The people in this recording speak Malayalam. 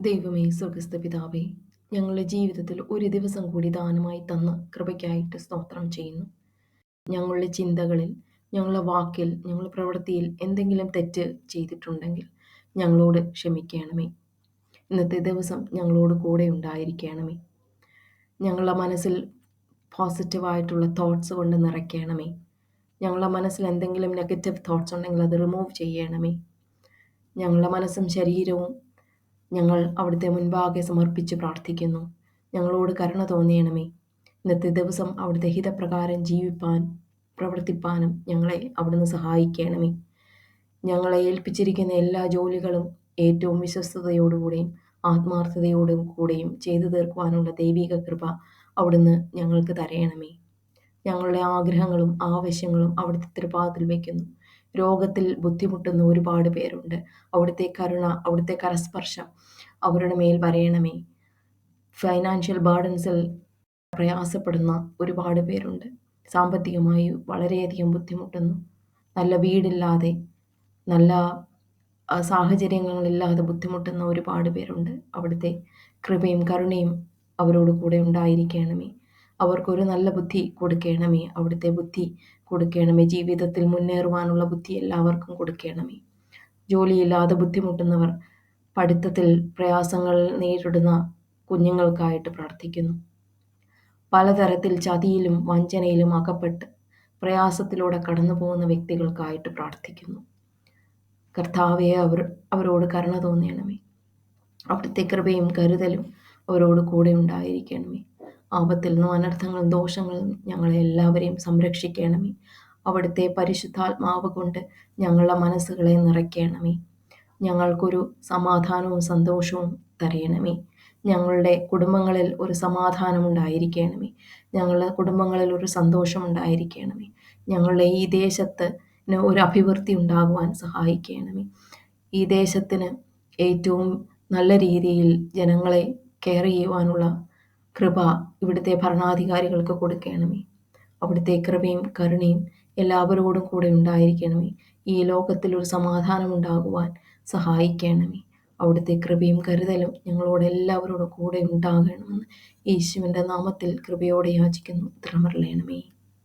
ദൈവമേ സ്വർഗസ്ഥ പിതാവേ ഞങ്ങളുടെ ജീവിതത്തിൽ ഒരു ദിവസം കൂടി ദാനമായി തന്ന കൃപയ്ക്കായിട്ട് സ്തോത്രം ചെയ്യുന്നു. ഞങ്ങളുടെ ചിന്തകളിൽ ഞങ്ങളുടെ വാക്കിൽ ഞങ്ങളുടെ പ്രവൃത്തിയിൽ എന്തെങ്കിലും തെറ്റ് ചെയ്തിട്ടുണ്ടെങ്കിൽ ഞങ്ങളോട് ക്ഷമിക്കണമേ. ഇന്നത്തെ ദിവസം ഞങ്ങളോട് കൂടെ ഉണ്ടായിരിക്കണമേ. ഞങ്ങളുടെ മനസ്സിൽ പോസിറ്റീവായിട്ടുള്ള തോട്ട്സ് കൊണ്ട് നിറയ്ക്കണമേ. ഞങ്ങളുടെ മനസ്സിൽ എന്തെങ്കിലും നെഗറ്റീവ് തോട്ട്സ് ഉണ്ടെങ്കിൽ അത് റിമൂവ് ചെയ്യണമേ. ഞങ്ങളുടെ മനസ്സും ശരീരവും ഞങ്ങൾ അവിടുത്തെ മുൻപാകെ സമർപ്പിച്ച് പ്രാർത്ഥിക്കുന്നു. ഞങ്ങളോട് കരുണ തോന്നിയണമേ. ഇന്നത്തെ ദിവസം അവിടുത്തെ ഹിതപ്രകാരം ജീവിപ്പാൻ പ്രവർത്തിപ്പാനും ഞങ്ങളെ അവിടുന്ന് സഹായിക്കണമേ. ഞങ്ങളെ ഏൽപ്പിച്ചിരിക്കുന്ന എല്ലാ ജോലികളും ഏറ്റവും വിശ്വസ്തയോടുകൂടെയും ആത്മാർത്ഥതയോടും കൂടെയും ചെയ്തു തീർക്കുവാനുള്ള ദൈവിക കൃപ അവിടുന്ന് ഞങ്ങൾക്ക് തരയണമേ. ഞങ്ങളുടെ ആഗ്രഹങ്ങളും ആവശ്യങ്ങളും അവിടുത്തെ തൃപാതത്തിൽ വയ്ക്കുന്നു രോഗത്തിൽ ബുദ്ധിമുട്ടുന്ന ഒരുപാട് പേരുണ്ട്. അവിടുത്തെ കരുണ അവിടുത്തെ കരസ്പർശം അവരുടെ മേൽ വരയണമേ. ഫൈനാൻഷ്യൽ ബേർഡൻസിൽ പ്രയാസപ്പെടുന്ന ഒരുപാട് പേരുണ്ട്. സാമ്പത്തികമായി വളരെയധികം ബുദ്ധിമുട്ടുന്നു. നല്ല വീടില്ലാതെ നല്ല സാഹചര്യങ്ങളില്ലാതെ ബുദ്ധിമുട്ടുന്ന ഒരുപാട് പേരുണ്ട്. അവിടുത്തെ കൃപയും കരുണയും അവരോട് കൂടെ ഉണ്ടായിരിക്കണമേ. അവർക്കൊരു നല്ല ബുദ്ധി കൊടുക്കണമേ. അവിടുത്തെ ബുദ്ധി കൊടുക്കണമേ. ജീവിതത്തിൽ മുന്നേറുവാനുള്ള ബുദ്ധി എല്ലാവർക്കും കൊടുക്കണമേ. ജോലിയില്ലാതെ ബുദ്ധിമുട്ടുന്നവർ പഠിത്തത്തിൽ പ്രയാസങ്ങൾ നേരിടുന്ന കുഞ്ഞുങ്ങൾക്കായിട്ട് പ്രാർത്ഥിക്കുന്നു. പലതരത്തിൽ ചതിയിലും വഞ്ചനയിലും അകപ്പെട്ട് പ്രയാസത്തിലൂടെ കടന്നു പോകുന്ന വ്യക്തികൾക്കായിട്ട് പ്രാർത്ഥിക്കുന്നു. കർത്താവെ അവർ അവരോട് കരുണ തോന്നണമേ. അവിടുത്തെ കൃപയും കരുതലും അവരോട് കൂടെ ഉണ്ടായിരിക്കണമേ. ആപത്തിൽ നിന്നും അനർത്ഥങ്ങളും ദോഷങ്ങളും ഞങ്ങളെ എല്ലാവരെയും സംരക്ഷിക്കണമേ. അവിടുത്തെ പരിശുദ്ധാത്മാവ് കൊണ്ട് ഞങ്ങളുടെ മനസ്സുകളെ നിറയ്ക്കണമേ. ഞങ്ങൾക്കൊരു സമാധാനവും സന്തോഷവും തരയണമേ. ഞങ്ങളുടെ കുടുംബങ്ങളിൽ ഒരു സമാധാനം ഉണ്ടായിരിക്കണമേ. ഞങ്ങളുടെ കുടുംബങ്ങളിൽ ഒരു സന്തോഷം ഉണ്ടായിരിക്കണമേ. ഞങ്ങളുടെ ഈ ദേശത്ത് ഒരു അഭിവൃദ്ധി ഉണ്ടാകുവാൻ സഹായിക്കണമേ. ഈ ദേശത്തിന് ഏറ്റവും നല്ല രീതിയിൽ ജനങ്ങളെ കെയർ ചെയ്യുവാനുള്ള കൃപ ഇവിടുത്തെ ഭരണാധികാരികൾക്ക് കൊടുക്കണമേ. അവിടുത്തെ കൃപയും കരുണയും എല്ലാവരോടും കൂടെ ഉണ്ടായിരിക്കണമേ. ഈ ലോകത്തിൽ ഒരു സമാധാനം ഉണ്ടാകുവാൻ സഹായിക്കണമേ. അവിടുത്തെ കൃപയും കരുതലും ഞങ്ങളോട് എല്ലാവരോടും കൂടെ ഉണ്ടാകണമെന്ന് യേശുവിന്റെ നാമത്തിൽ കൃപയോടെ യാചിക്കുന്നു. ഉത്തരമറിയണമേ